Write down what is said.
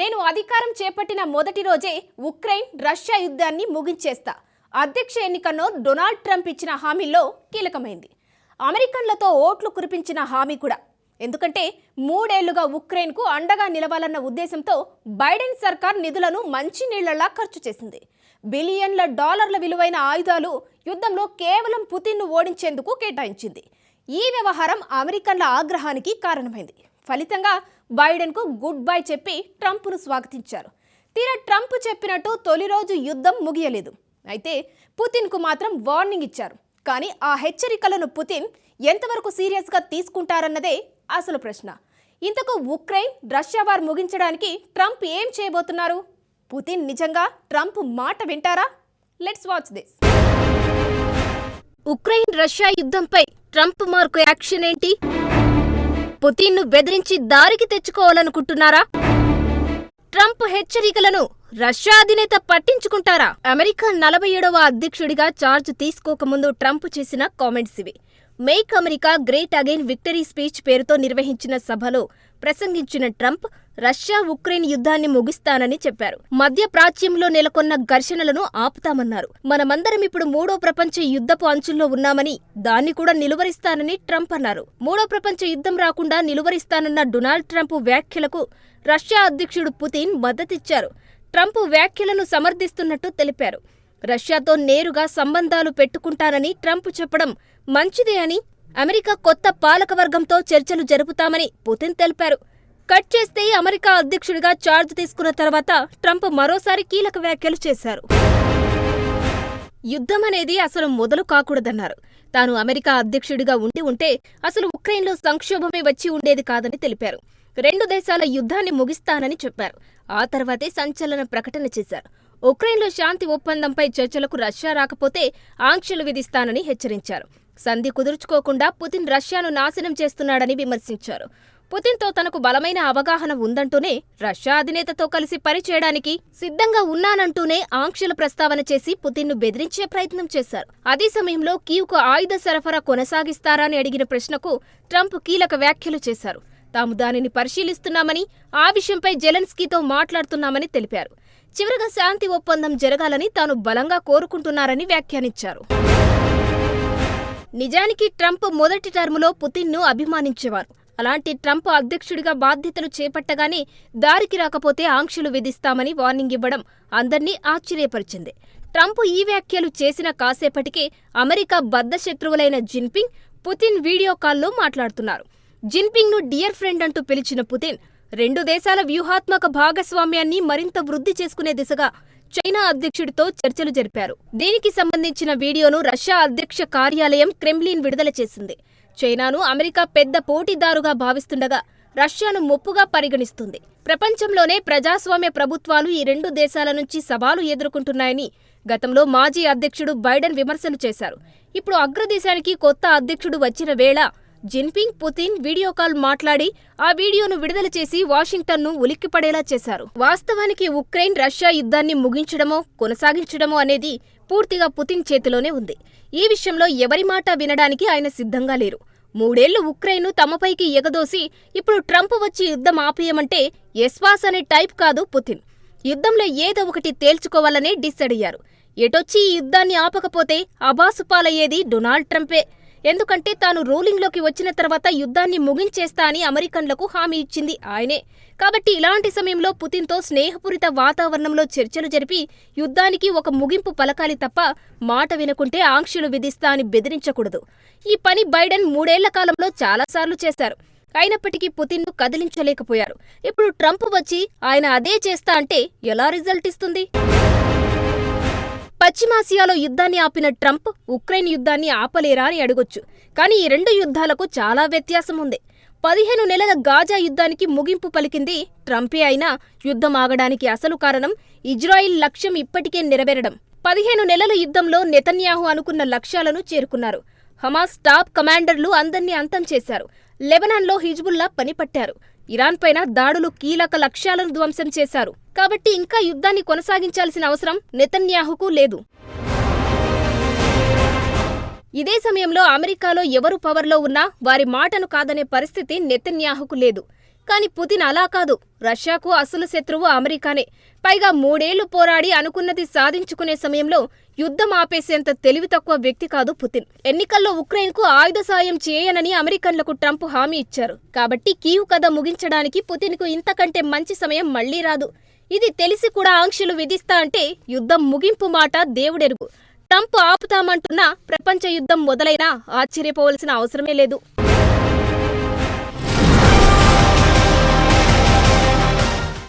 నేను అధికారం చేపట్టిన మొదటి రోజే ఉక్రెయిన్ రష్యా యుద్ధాన్ని ముగించేస్తా. అధ్యక్ష ఎన్నికల్లో డొనాల్డ్ ట్రంప్ ఇచ్చిన హామీల్లో కీలకమైంది. అమెరికన్లతో ఓట్లు కురిపించిన హామీ కూడా. ఎందుకంటే మూడేళ్ళుగా ఉక్రెయిన్కు అండగా నిలవాలన్న ఉద్దేశంతో బైడెన్ సర్కార్ నిధులను మంచినీళ్ళలా ఖర్చు చేసింది. బిలియన్ల డాలర్ల విలువైన ఆయుధాలు యుద్ధంలో కేవలం పుతిన్ను ఓడించేందుకు కేటాయించింది. ఈ వ్యవహారం అమెరికన్ల ఆగ్రహానికి కారణమైంది. ఫలితంగా బైడెన్కు గుడ్ బై చెప్పి ట్రంప్ను స్వాగతించారు. తీరా ట్రంప్ చెప్పినట్టు తొలి రోజు యుద్ధం ముగియలేదు. అయితే పుతిన్కు మాత్రం వార్నింగ్ ఇచ్చారు. కానీ ఆ హెచ్చరికలను పుతిన్ ఎంతవరకు సీరియస్గా తీసుకుంటారన్నదే అసలు ప్రశ్న. ఇంతకు ఉక్రెయిన్ రష్యా వార్ ముగించడానికి ట్రంప్ ఏం చేయబోతున్నారు? పుతిన్ నిజంగా ట్రంప్ మాట వింటారా? Let's watch this. Ukraine Russia యుద్ధంపై Trump mark action ఏంటి? పుతిన్ను బెదిరించి దారికి తెచ్చుకోవాలనుకుంటున్నారా? ట్రంప్ హెచ్చరికలను రష్యా అధినేత పట్టించుకుంటారా? అమెరికా నలభై ఏడవ అధ్యక్షుడిగా చార్జ్ తీసుకోకముందు ట్రంప్ చేసిన కామెంట్స్ ఇవి. Make America great again victory speech పేరుతో నిర్వహించిన సభలో ప్రసంగించిన ట్రంప్ రష్యా ఉక్రెయిన్ యుద్ధాన్ని ముగిస్తానని చెప్పారు. మధ్య ప్రాచ్యంలో నెలకొన్న ఘర్షణలను ఆపుతామన్నారు. మనమందరం ఇప్పుడు మూడో ప్రపంచ యుద్ధపు అంచుల్లో ఉన్నామని దాన్ని కూడా నిలువరిస్తానని ట్రంప్ అన్నారు. మూడో ప్రపంచ యుద్ధం రాకుండా నిలువరిస్తానన్న డొనాల్డ్ ట్రంప్ వ్యాఖ్యలకు రష్యా అధ్యక్షుడు పుతిన్ మద్దతిచ్చారు. ట్రంప్ వ్యాఖ్యలను సమర్థిస్తున్నట్టు తెలిపారు. రష్యాతో నేరుగా సంబంధాలు పెట్టుకుంటానని ట్రంప్ చెప్పడం మంచిదే అని అమెరికా కొత్త పాలకవర్గంతో చర్చలు జరుపుతామని పుతిన్ తెలిపారు. కట్ చేస్తే అమెరికా అధ్యక్షుడిగా చార్జ్ తీసుకున్న తర్వాత ట్రంప్ మరోసారి కీలక వ్యాఖ్యలు చేశారు. యుద్ధం అనేది అసలు మొదలు కాకూడదన్నారు. తాను అమెరికా అధ్యక్షుడిగా ఉండి ఉంటే అసలు ఉక్రెయిన్లో సంక్షోభమే వచ్చి ఉండేది కాదని తెలిపారు. రెండు దేశాల యుద్ధాన్ని ముగిస్తానని చెప్పారు. ఆ తర్వాతే సంచలన ప్రకటన చేశారు. ఉక్రెయిన్లో శాంతి ఒప్పందంపై చర్చలకు రష్యా రాకపోతే ఆంక్షలు విధిస్తానని హెచ్చరించారు. సంధి కుదుర్చుకోకుండా పుతిన్ రష్యాను నాశనం చేస్తున్నాడని విమర్శించారు. పుతిన్తో తనకు బలమైన అవగాహన ఉందంటూనే రష్యా అధినేతతో కలిసి పనిచేయడానికి సిద్ధంగా ఉన్నానంటూనే ఆంక్షల ప్రస్తావన చేసి పుతిన్ను బెదిరించే ప్రయత్నం చేశారు. అదే సమయంలో కీవ్కు ఆయుధ సరఫరా కొనసాగిస్తారా అని అడిగిన ప్రశ్నకు ట్రంప్ కీలక వ్యాఖ్యలు చేశారు. తాము దానిని పరిశీలిస్తున్నామని ఆ విషయంపై జెలెన్స్కీతో మాట్లాడుతున్నామని తెలిపారు. చివరగా శాంతి ఒప్పందం జరగాలని తాను బలంగా కోరుకుంటున్నారని వ్యాఖ్యానించారు. నిజానికి ట్రంప్ మొదటి టర్ములో పుతిన్ను అభిమానించేవారు. అలాంటి ట్రంప్ అధ్యక్షుడిగా బాధ్యతలు చేపట్టగానే దారికి రాకపోతే ఆంక్షలు విధిస్తామని వార్నింగ్ ఇవ్వడం అందర్నీ ఆశ్చర్యపరిచింది. ట్రంప్ ఈ వ్యాఖ్యలు చేసిన కాసేపటికే అమెరికా బద్ధశత్రువులైన జిన్పింగ్ పుతిన్ వీడియో కాల్లో మాట్లాడుతున్నారు. జిన్పింగ్ను డియర్ ఫ్రెండ్ అంటూ పిలిచిన పుతిన్ రెండు దేశాల వ్యూహాత్మక భాగస్వామ్యాన్ని మరింత వృద్ధి చేసుకునే దిశగా చైనా అధ్యక్షుడితో చర్చలు జరిపారు. దీనికి సంబంధించిన వీడియోను రష్యా అధ్యక్ష కార్యాలయం క్రెమ్లిన్ విడుదల చేసింది. చైనాను అమెరికా పెద్ద పోటీదారుగా భావిస్తుండగా రష్యాను ముప్పుగా పరిగణిస్తుంది. ప్రపంచంలోనే ప్రజాస్వామ్య ప్రభుత్వాలు ఈ రెండు దేశాల నుంచి సవాలు ఎదుర్కొంటున్నాయని గతంలో మాజీ అధ్యక్షుడు బైడెన్ విమర్శలు చేశారు. ఇప్పుడు అగ్రదేశానికి కొత్త అధ్యక్షుడు వచ్చిన వేళ జిన్పింగ్ పుతిన్ వీడియో కాల్ మాట్లాడి ఆ వీడియోను విడుదల చేసి వాషింగ్టన్ను ఉలిక్కిపడేలా చేశారు. వాస్తవానికి ఉక్రెయిన్ రష్యా యుద్ధాన్ని ముగించడమో కొనసాగించడమో అనేది పూర్తిగా పుతిన్ చేతిలోనే ఉంది. ఈ విషయంలో ఎవరి మాట వినడానికి ఆయన సిద్ధంగా లేరు. మూడేళ్ళు ఉక్రెయిన్ను తమపైకి ఎగదోసి ఇప్పుడు ట్రంప్ వచ్చి యుద్ధం ఆపేయమంటే ఎస్వాస్ అనే టైప్ కాదు పుతిన్. యుద్ధంలో ఏదో ఒకటి తేల్చుకోవాలనే డిసైడ్ అయ్యారు. ఎటొచ్చి ఈ యుద్ధాన్ని ఆపకపోతే అబాసుపాలయ్యేది డొనాల్డ్ ట్రంపే. ఎందుకంటే తాను రూలింగ్లోకి వచ్చిన తర్వాత యుద్ధాన్ని ముగించేస్తా అని అమెరికన్లకు హామీ ఇచ్చింది ఆయనే. కాబట్టి ఇలాంటి సమయంలో పుతిన్తో స్నేహపూరిత వాతావరణంలో చర్చలు జరిపి యుద్ధానికి ఒక ముగింపు పలకాలి తప్ప మాట వినకుంటే ఆంక్షలు విధిస్తా అని బెదిరించకూడదు. ఈ పని బైడెన్ మూడేళ్ళ కాలంలో చాలాసార్లు చేశారు. అయినప్పటికీ పుతిన్ను కదిలించలేకపోయారు. ఇప్పుడు ట్రంప్ వచ్చి ఆయన అదే చేస్తా అంటే ఎలా రిజల్ట్ ఇస్తుంది? పశ్చిమాసియాలో యుద్ధాన్ని ఆపిన ట్రంప్ ఉక్రెయిన్ యుద్ధాన్ని ఆపలేరా అని అడగొచ్చు. కానీ ఈ రెండు యుద్ధాలకు చాలా వ్యత్యాసం ఉంది పదిహేను నెలల గాజా యుద్ధానికి ముగింపు పలికింది ట్రంపే అయినా యుద్ధం ఆగడానికి అసలు కారణం ఇజ్రాయిల్ లక్ష్యం ఇప్పటికే నెరవేరడం. పదిహేను నెలల యుద్ధంలో నెతన్యాహు అనుకున్న లక్ష్యాలను చేరుకున్నారు. హమాస్ టాప్ కమాండర్లు అందర్నీ అంతం చేశారు. లెబనాన్లో హిజ్బుల్లా పనిపట్టారు. ఇరాన్ పైన దాడులు కీలక లక్ష్యాలను ధ్వంసం చేశారు. కాబట్టి ఇంకా యుద్ధాన్ని కొనసాగించాల్సిన అవసరం నెతన్యాహుకు లేదు. ఇదే సమయంలో అమెరికాలో ఎవరు పవర్లో ఉన్నా వారి మాటను కాదనే పరిస్థితి నెతన్యాహుకు లేదు. కానీ పుతిన్ అలా కాదు. రష్యాకు అసలు శత్రువు అమెరికానే. పైగా మూడేళ్ళు పోరాడి అనుకున్నది సాధించుకునే సమయంలో యుద్ధం ఆపేసేంత తెలివి తక్కువ వ్యక్తి కాదు పుతిన్. ఎన్నికల్లో ఉక్రెయిన్కు ఆయుధ సాయం చేయనని అమెరికన్లకు ట్రంప్ హామీ ఇచ్చారు. కాబట్టి కీవ్ కథ ముగించడానికి పుతిన్కు ఇంతకంటే మంచి సమయం మళ్ళీ రాదు. ఇది తెలిసి కూడా ఆంక్షలు విధిస్తా అంటే యుద్ధం ముగింపు మాట దేవుడెరుగు. ట్రంప్ ఆపుతామంటున్నా ప్రపంచ యుద్ధం మొదలైనా ఆశ్చర్యపోవలసిన అవసరమే లేదు.